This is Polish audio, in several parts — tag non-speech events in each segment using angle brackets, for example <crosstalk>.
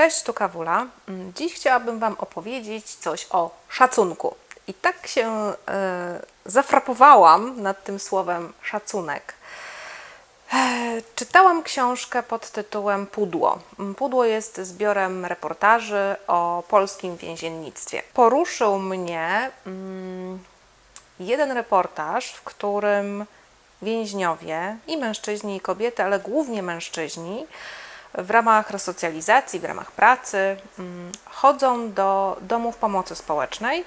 Cześć, tu Kawula. Mm, Dziś chciałabym Wam opowiedzieć coś o szacunku. I tak się e, zafrapowałam nad tym słowem szacunek. E, Czytałam książkę pod tytułem Pudło. Mm, Pudło jest zbiorem reportaży o polskim więziennictwie. Poruszył mnie mm, jeden reportaż, w którym więźniowie, i mężczyźni, i kobiety, ale głównie mężczyźni, w ramach resocjalizacji, w ramach pracy, mm, chodzą do domów pomocy społecznej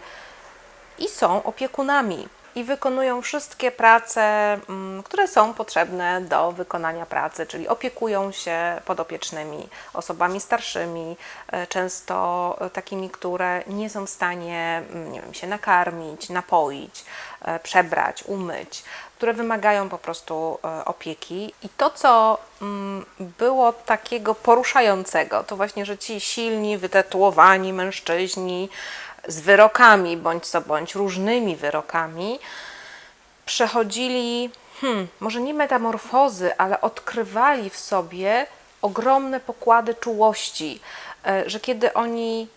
i są opiekunami i wykonują wszystkie prace, mm, które są potrzebne do wykonania pracy, czyli opiekują się podopiecznymi, osobami starszymi, e, często e, takimi, które nie są w stanie mm, nie wiem, się nakarmić, napoić, e, przebrać, umyć, które wymagają po prostu opieki. I to, co mm, było takiego poruszającego, to właśnie, że ci silni, wytatuowani mężczyźni z wyrokami, bądź co bądź różnymi wyrokami, przechodzili, hmm, może nie metamorfozy, ale odkrywali w sobie ogromne pokłady czułości, e, że kiedy oni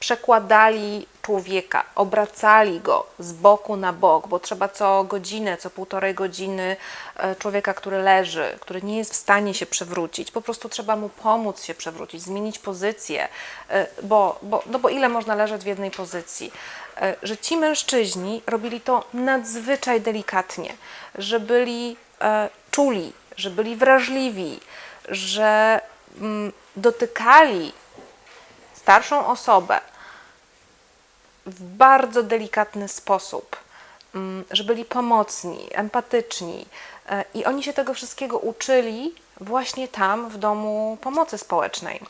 przekładali człowieka, obracali go z boku na bok, bo trzeba co godzinę, co półtorej godziny e, człowieka, który leży, który nie jest w stanie się przewrócić, po prostu trzeba mu pomóc się przewrócić, zmienić pozycję, e, bo, bo, no bo ile można leżeć w jednej pozycji? E, Że ci mężczyźni robili to nadzwyczaj delikatnie, że byli czuli, że byli wrażliwi, że mm, dotykali starszą osobę w bardzo delikatny sposób, mm, że byli pomocni, empatyczni e, i oni się tego wszystkiego uczyli właśnie tam, w domu pomocy społecznej.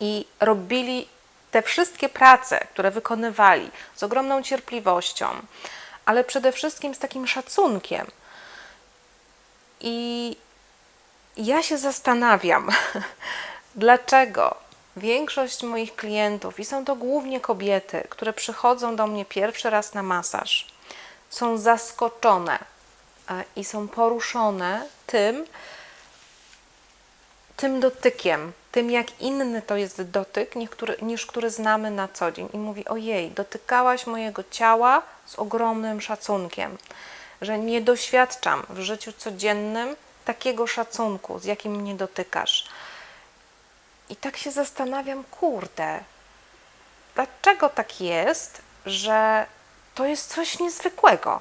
I robili te wszystkie prace, które wykonywali z ogromną cierpliwością, ale przede wszystkim z takim szacunkiem. I ja się zastanawiam, <laughs> dlaczego większość moich klientów, i są to głównie kobiety, które przychodzą do mnie pierwszy raz na masaż, są zaskoczone e, i są poruszone tym, tym dotykiem, tym jak inny to jest dotyk, niż który, znamy na co dzień. I mówi: Ojej, dotykałaś mojego ciała z ogromnym szacunkiem, że nie doświadczam w życiu codziennym takiego szacunku, z jakim mnie dotykasz. I tak się zastanawiam, kurde, dlaczego tak jest, że to jest coś niezwykłego,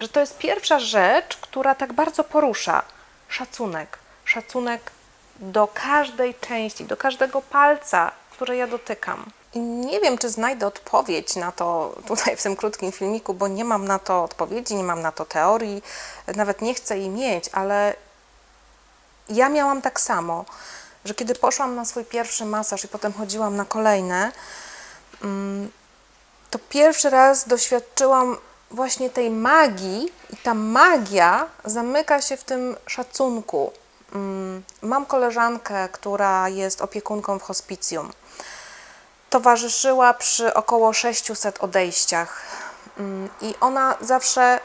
że to jest pierwsza rzecz, która tak bardzo porusza szacunek. Szacunek do każdej części, do każdego palca, które ja dotykam. I nie wiem, czy znajdę odpowiedź na to tutaj w tym krótkim filmiku, bo nie mam na to odpowiedzi, nie mam na to teorii, nawet nie chcę jej mieć, ale ja miałam tak samo, że kiedy poszłam na swój pierwszy masaż i potem chodziłam na kolejne, mm, to pierwszy raz doświadczyłam właśnie tej magii i ta magia zamyka się w tym szacunku. Mm, Mam koleżankę, która jest opiekunką w hospicjum. Towarzyszyła przy około 600 odejściach Mm, i ona zawsze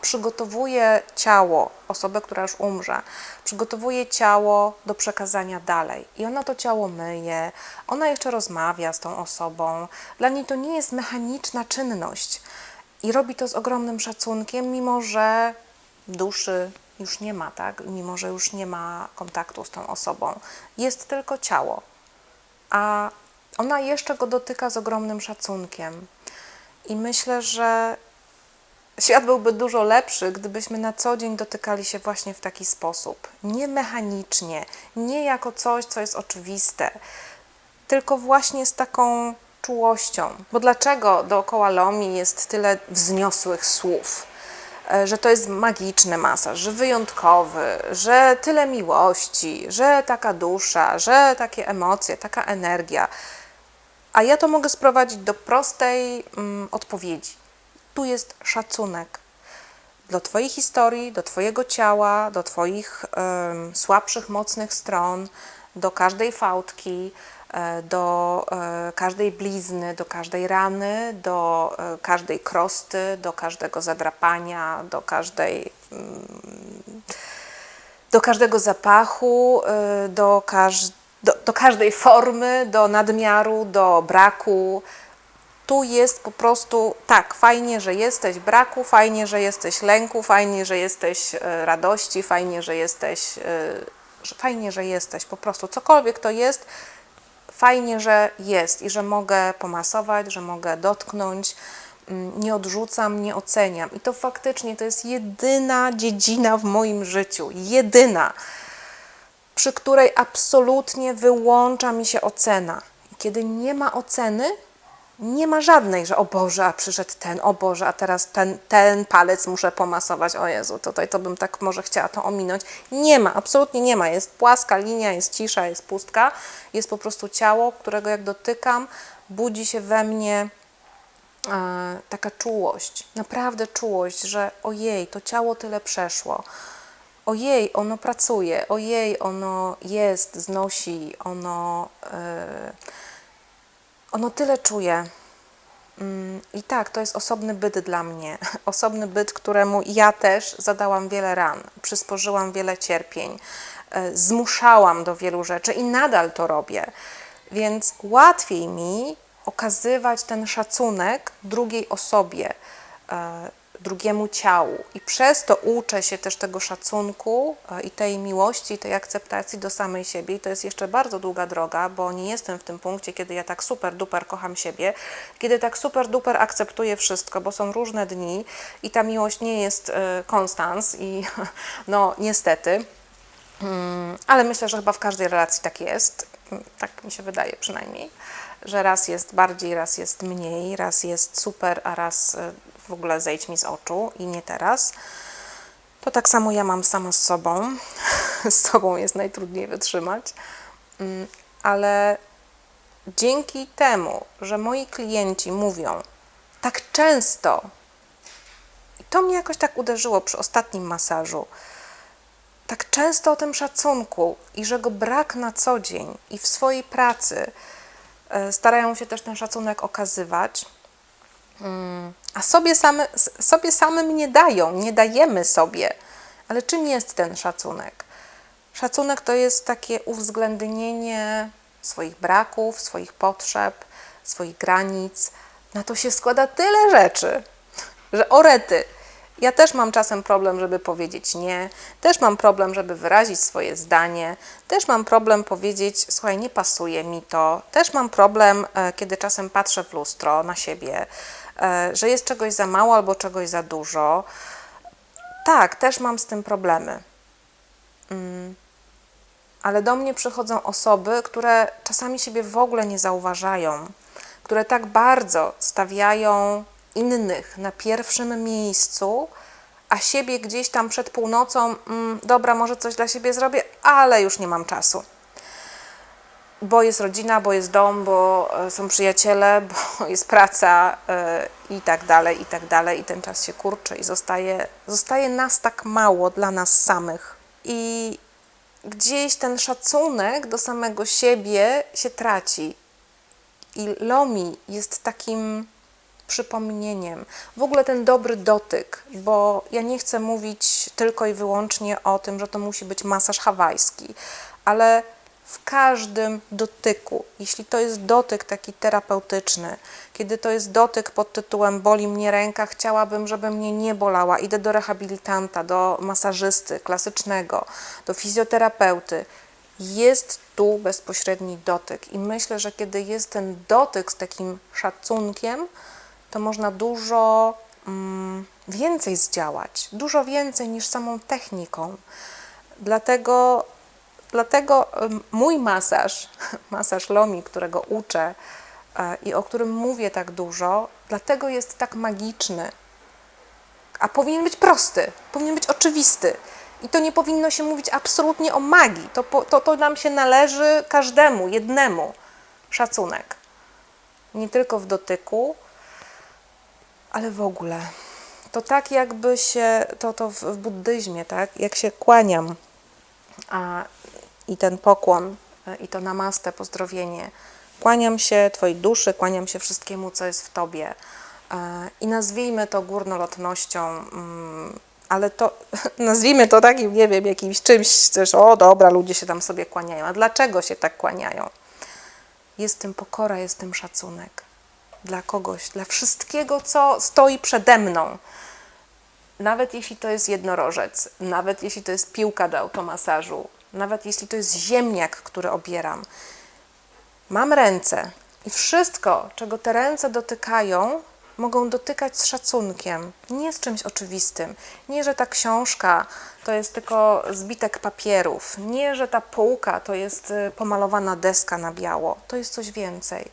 przygotowuje ciało, osobę, która już umrze, przygotowuje ciało do przekazania dalej. I ona to ciało myje, ona jeszcze rozmawia z tą osobą. Dla niej to nie jest mechaniczna czynność. I robi to z ogromnym szacunkiem, mimo że duszy już nie ma, tak? Mimo że już nie ma kontaktu z tą osobą. Jest tylko ciało. A ona jeszcze go dotyka z ogromnym szacunkiem. I myślę, że świat byłby dużo lepszy, gdybyśmy na co dzień dotykali się właśnie w taki sposób. Nie mechanicznie, nie jako coś, co jest oczywiste, tylko właśnie z taką czułością. Bo dlaczego dookoła Lomi jest tyle wzniosłych słów? E, Że to jest magiczny masaż, że wyjątkowy, że tyle miłości, że taka dusza, że takie emocje, taka energia. A ja to mogę sprowadzić do prostej mm, odpowiedzi. Tu jest szacunek do Twojej historii, do Twojego ciała, do Twoich em, słabszych, mocnych stron, do każdej fałdki, e, do e, każdej blizny, do każdej rany, do e, każdej krosty, do każdego zadrapania, do każdej do każdego zapachu, y, do, każ- do, do każdej formy, do nadmiaru, do braku. Tu jest po prostu tak, fajnie, że jesteś braku, fajnie, że jesteś lęku, fajnie, że jesteś e, radości, fajnie, że jesteś, e, fajnie, że jesteś po prostu. Cokolwiek to jest, fajnie, że jest i że mogę pomasować, że mogę dotknąć, mm, nie odrzucam, nie oceniam. I to faktycznie to jest jedyna dziedzina w moim życiu, jedyna, przy której absolutnie wyłącza mi się ocena. Kiedy nie ma oceny, nie ma żadnej, że o Boże, a przyszedł ten, o Boże, a teraz ten, ten palec muszę pomasować, o Jezu, tutaj to bym tak może chciała to ominąć. Nie ma, absolutnie nie ma. Jest płaska linia, jest cisza, jest pustka, jest po prostu ciało, którego jak dotykam, budzi się we mnie e, taka czułość, naprawdę czułość, że ojej, to ciało tyle przeszło. Ojej, ono pracuje, ojej, ono jest, znosi, ono, e, ono tyle czuje. Mm, I tak, to jest osobny byt dla mnie. <laughs> Osobny byt, któremu ja też zadałam wiele ran, przysporzyłam wiele cierpień, e, zmuszałam do wielu rzeczy i nadal to robię. Więc łatwiej mi okazywać ten szacunek drugiej osobie, e, drugiemu ciału. I przez to uczę się też tego szacunku e, i tej miłości, i tej akceptacji do samej siebie. I to jest jeszcze bardzo długa droga, bo nie jestem w tym punkcie, kiedy ja tak super duper kocham siebie, kiedy tak super duper akceptuję wszystko, bo są różne dni i ta miłość nie jest e, konstans i <laughs> no niestety. Mm, Ale myślę, że chyba w każdej relacji tak jest. Mm, Tak mi się wydaje przynajmniej, że raz jest bardziej, raz jest mniej, raz jest super, a raz y, w ogóle zejdź mi z oczu i nie teraz. To tak samo ja mam sama z sobą. <laughs> Z sobą jest najtrudniej wytrzymać. Mm, Ale dzięki temu, że moi klienci mówią tak często, i to mnie jakoś tak uderzyło przy ostatnim masażu, tak często o tym szacunku i że go brak na co dzień i w swojej pracy e, starają się też ten szacunek okazywać, Mm, a sobie, same, sobie samym nie dają, nie dajemy sobie. Ale czym jest ten szacunek? Szacunek to jest takie uwzględnienie swoich braków, swoich potrzeb, swoich granic. Na to się składa tyle rzeczy, że orety. Ja też mam czasem problem, żeby powiedzieć nie, też mam problem, żeby wyrazić swoje zdanie, też mam problem powiedzieć, słuchaj, nie pasuje mi to, też mam problem, e, kiedy czasem patrzę w lustro na siebie, że jest czegoś za mało albo czegoś za dużo. Tak, też mam z tym problemy. Mm. Ale do mnie przychodzą osoby, które czasami siebie w ogóle nie zauważają, które tak bardzo stawiają innych na pierwszym miejscu, a siebie gdzieś tam przed północą, mm, dobra, może coś dla siebie zrobię, ale już nie mam czasu. Bo jest rodzina, bo jest dom, bo e, są przyjaciele, <laughs> bo jest praca e, i tak dalej, i tak dalej, i ten czas się kurczy i zostaje, zostaje nas tak mało dla nas samych. I gdzieś ten szacunek do samego siebie się traci. I Lomi jest takim przypomnieniem. W ogóle ten dobry dotyk, bo ja nie chcę mówić tylko i wyłącznie o tym, że to musi być masaż hawajski, ale w każdym dotyku, jeśli to jest dotyk taki terapeutyczny, kiedy to jest dotyk pod tytułem boli mnie ręka, chciałabym, żeby mnie nie bolała, idę do rehabilitanta, do masażysty klasycznego, do fizjoterapeuty, jest tu bezpośredni dotyk. I myślę, że kiedy jest ten dotyk z takim szacunkiem, to można dużo mm, więcej zdziałać, dużo więcej niż samą techniką. Dlatego, dlatego mój masaż, <laughs> masaż Lomi, którego uczę e, i o którym mówię tak dużo, dlatego jest tak magiczny. A powinien być prosty, powinien być oczywisty. I to nie powinno się mówić absolutnie o magii. To, to, to nam się należy każdemu, jednemu. Szacunek. Nie tylko w dotyku, ale w ogóle. To tak jakby się, to, to w, w buddyzmie, tak? Jak się kłaniam a, i ten pokłon, e, i to namaste, pozdrowienie. Kłaniam się Twojej duszy, kłaniam się wszystkiemu, co jest w Tobie. E, I nazwijmy to górnolotnością, mm, ale to <laughs> nazwijmy to takim, nie wiem, jakimś czymś też, o dobra, ludzie się tam sobie kłaniają. A dlaczego się tak kłaniają? Jest tym pokora, jest tym szacunek dla kogoś, dla wszystkiego, co stoi przede mną. Nawet jeśli to jest jednorożec, nawet jeśli to jest piłka do automasażu, nawet jeśli to jest ziemniak, który obieram. Mam ręce i wszystko, czego te ręce dotykają, mogą dotykać z szacunkiem, nie z czymś oczywistym. Nie, że ta książka to jest tylko zbitek papierów, nie, że ta półka to jest y, pomalowana deska na biało. To jest coś więcej.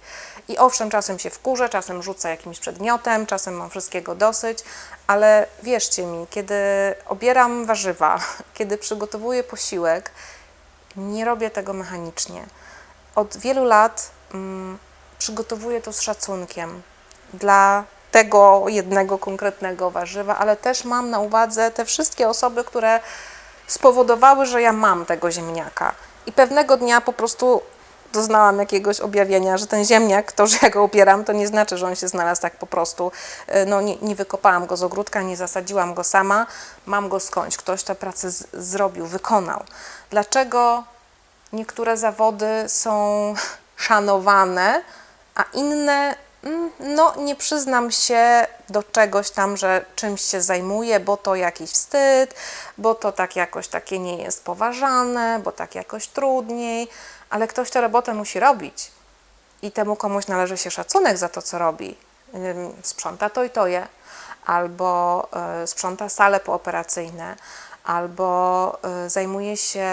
I owszem, czasem się wkurzę, czasem rzucę jakimś przedmiotem, czasem mam wszystkiego dosyć, ale wierzcie mi, kiedy obieram warzywa, <laughs> kiedy przygotowuję posiłek, nie robię tego mechanicznie. Od wielu lat mm, przygotowuję to z szacunkiem dla tego jednego konkretnego warzywa, ale też mam na uwadze te wszystkie osoby, które spowodowały, że ja mam tego ziemniaka. I pewnego dnia po prostu doznałam jakiegoś objawienia, że ten ziemniak, to, że ja go ubieram, to nie znaczy, że on się znalazł tak po prostu. Y, No, nie, nie wykopałam go z ogródka, nie zasadziłam go sama, mam go skądś. Ktoś tę pracę zrobił, wykonał. Dlaczego niektóre zawody są <laughs> szanowane, a inne, no nie przyznam się do czegoś tam, że czymś się zajmuję, bo to jakiś wstyd, bo to tak jakoś takie nie jest poważane, bo tak jakoś trudniej, ale ktoś tę robotę musi robić. I temu komuś należy się szacunek za to, co robi. Sprząta to i to je, albo y, sprząta sale pooperacyjne, albo y, zajmuje się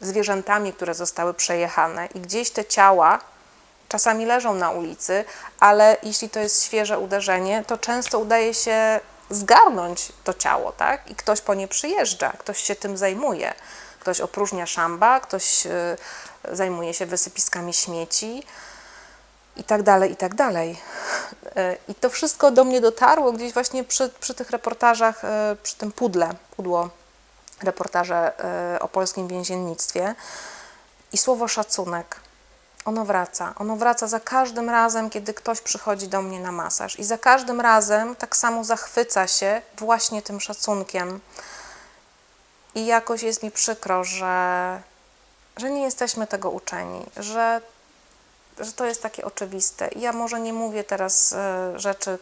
zwierzętami, które zostały przejechane. I gdzieś te ciała czasami leżą na ulicy, ale jeśli to jest świeże uderzenie, to często udaje się zgarnąć to ciało, tak? I ktoś po nie przyjeżdża, ktoś się tym zajmuje. Ktoś opróżnia szamba, ktoś y, zajmuje się wysypiskami śmieci i tak dalej, i tak dalej. Y, I to wszystko do mnie dotarło gdzieś właśnie przy, przy tych reportażach, y, przy tym pudle, pudło, reportaże o polskim więziennictwie. I słowo szacunek, ono wraca. Ono wraca za każdym razem, kiedy ktoś przychodzi do mnie na masaż. I za każdym razem tak samo zachwyca się właśnie tym szacunkiem. I jakoś jest mi przykro, że, że nie jesteśmy tego uczeni, że, że to jest takie oczywiste. I ja może nie mówię teraz e, rzeczy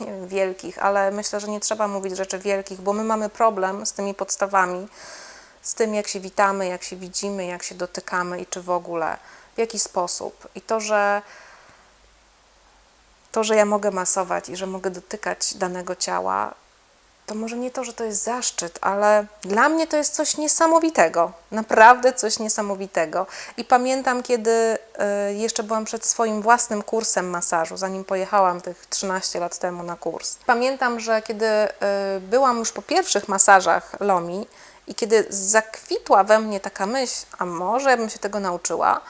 wiem, wielkich, ale myślę, że nie trzeba mówić rzeczy wielkich, bo my mamy problem z tymi podstawami, z tym, jak się witamy, jak się widzimy, jak się dotykamy i czy w ogóle, w jaki sposób. I to, że to, że ja mogę masować i że mogę dotykać danego ciała, to może nie to, że to jest zaszczyt, ale dla mnie to jest coś niesamowitego. Naprawdę coś niesamowitego. I pamiętam, kiedy y, jeszcze byłam przed swoim własnym kursem masażu, zanim pojechałam tych 13 lat temu na kurs. Pamiętam, że kiedy y, byłam już po pierwszych masażach Lomi i kiedy zakwitła we mnie taka myśl, a może ja bym się tego nauczyła,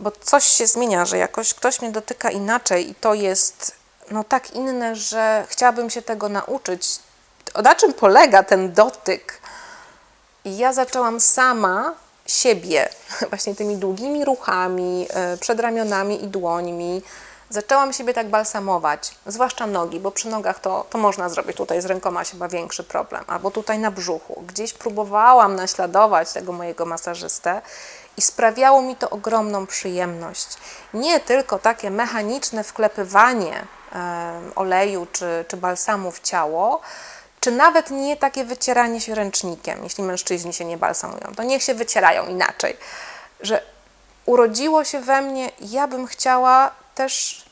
bo coś się zmienia, że jakoś ktoś mnie dotyka inaczej i to jest no tak inne, że chciałabym się tego nauczyć. Na czym polega ten dotyk? I ja zaczęłam sama siebie, <laughs> właśnie tymi długimi ruchami, e, przed ramionami i dłońmi. Zaczęłam siebie tak balsamować, zwłaszcza nogi, bo przy nogach to, to można zrobić. Tutaj z rękoma się ma większy problem, albo tutaj na brzuchu. Gdzieś próbowałam naśladować tego mojego masażystę i sprawiało mi to ogromną przyjemność. Nie tylko takie mechaniczne wklepywanie oleju czy, czy balsamu w ciało, czy nawet nie takie wycieranie się ręcznikiem, jeśli mężczyźni się nie balsamują, to niech się wycierają inaczej. Że urodziło się we mnie, ja bym chciała też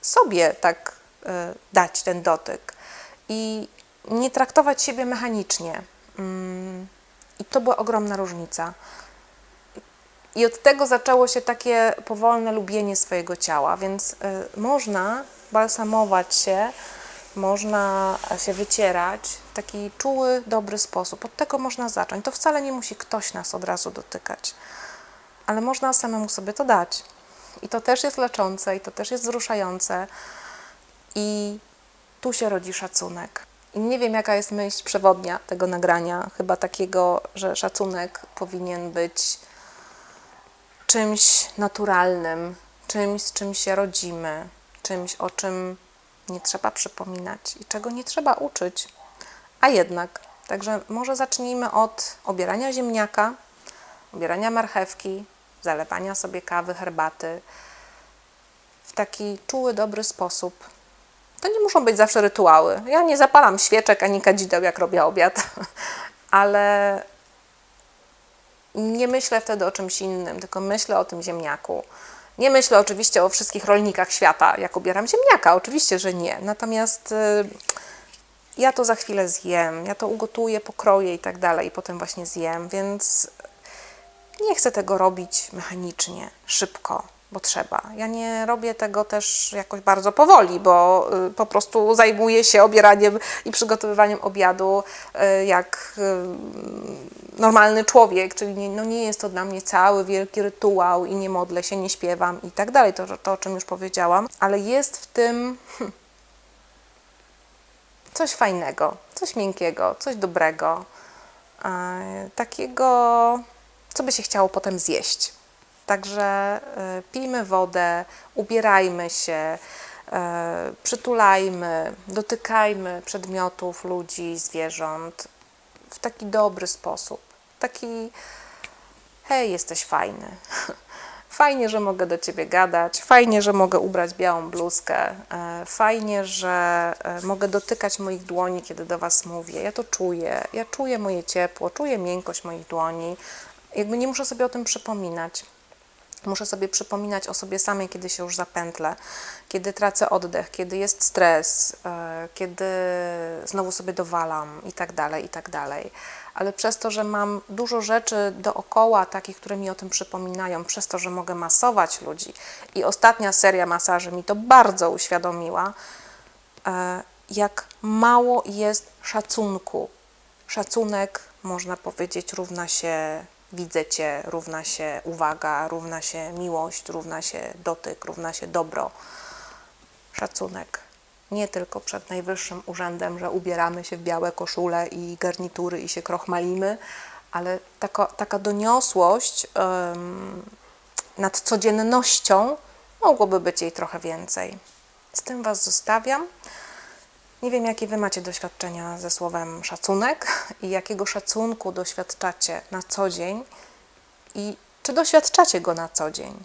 sobie tak y, dać ten dotyk i nie traktować siebie mechanicznie. Mm, I to była ogromna różnica. I od tego zaczęło się takie powolne lubienie swojego ciała, więc y, można balsamować się, można się wycierać w taki czuły, dobry sposób. Od tego można zacząć. To wcale nie musi ktoś nas od razu dotykać, ale można samemu sobie to dać. I to też jest leczące, i to też jest wzruszające. I tu się rodzi szacunek. I nie wiem, jaka jest myśl przewodnia tego nagrania. Chyba takiego, że szacunek powinien być czymś naturalnym, czymś, z czym się rodzimy, czymś, o czym nie trzeba przypominać i czego nie trzeba uczyć, a jednak. Także może zacznijmy od obierania ziemniaka, obierania marchewki, zalewania sobie kawy, herbaty w taki czuły, dobry sposób. To nie muszą być zawsze rytuały. Ja nie zapalam świeczek ani kadzideł, jak robię obiad, <laughs> ale nie myślę wtedy o czymś innym, tylko myślę o tym ziemniaku. Nie myślę oczywiście o wszystkich rolnikach świata, jak ubieram ziemniaka, oczywiście, że nie. Natomiast y, ja to za chwilę zjem, ja to ugotuję, pokroję i tak dalej, i potem właśnie zjem, więc nie chcę tego robić mechanicznie, szybko, bo trzeba. Ja nie robię tego też jakoś bardzo powoli, bo y, po prostu zajmuję się obieraniem i przygotowywaniem obiadu y, jak y, normalny człowiek, czyli nie, no nie jest to dla mnie cały wielki rytuał i nie modlę się, nie śpiewam i tak dalej, to, to o czym już powiedziałam, ale jest w tym hm, coś fajnego, coś miękkiego, coś dobrego, takiego, co by się chciało potem zjeść. Także e, pijmy wodę, ubierajmy się, e, przytulajmy, dotykajmy przedmiotów, ludzi, zwierząt w taki dobry sposób. Taki, hej, jesteś fajny. <laughs> Fajnie, że mogę do ciebie gadać, fajnie, że mogę ubrać białą bluzkę, e, fajnie, że mogę dotykać moich dłoni, kiedy do was mówię. Ja to czuję, ja czuję moje ciepło, czuję miękkość moich dłoni. Jakby nie muszę sobie o tym przypominać. Muszę sobie przypominać o sobie samej, kiedy się już zapętlę, kiedy tracę oddech, kiedy jest stres, e, kiedy znowu sobie dowalam i tak dalej, i tak dalej. Ale przez to, że mam dużo rzeczy dookoła, takich, które mi o tym przypominają, przez to, że mogę masować ludzi i ostatnia seria masaży mi to bardzo uświadomiła, e, jak mało jest szacunku. Szacunek, można powiedzieć, równa się widzę cię, równa się uwaga, równa się miłość, równa się dotyk, równa się dobro. Szacunek. Nie tylko przed najwyższym urzędem, że ubieramy się w białe koszule i garnitury i się krochmalimy, ale taka, taka doniosłość nad codziennością mogłoby być jej trochę więcej. Z tym Was zostawiam. Nie wiem, jakie Wy macie doświadczenia ze słowem szacunek i jakiego szacunku doświadczacie na co dzień i czy doświadczacie go na co dzień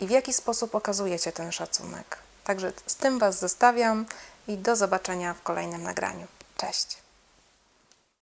i w jaki sposób okazujecie ten szacunek. Także z tym Was zostawiam i do zobaczenia w kolejnym nagraniu. Cześć!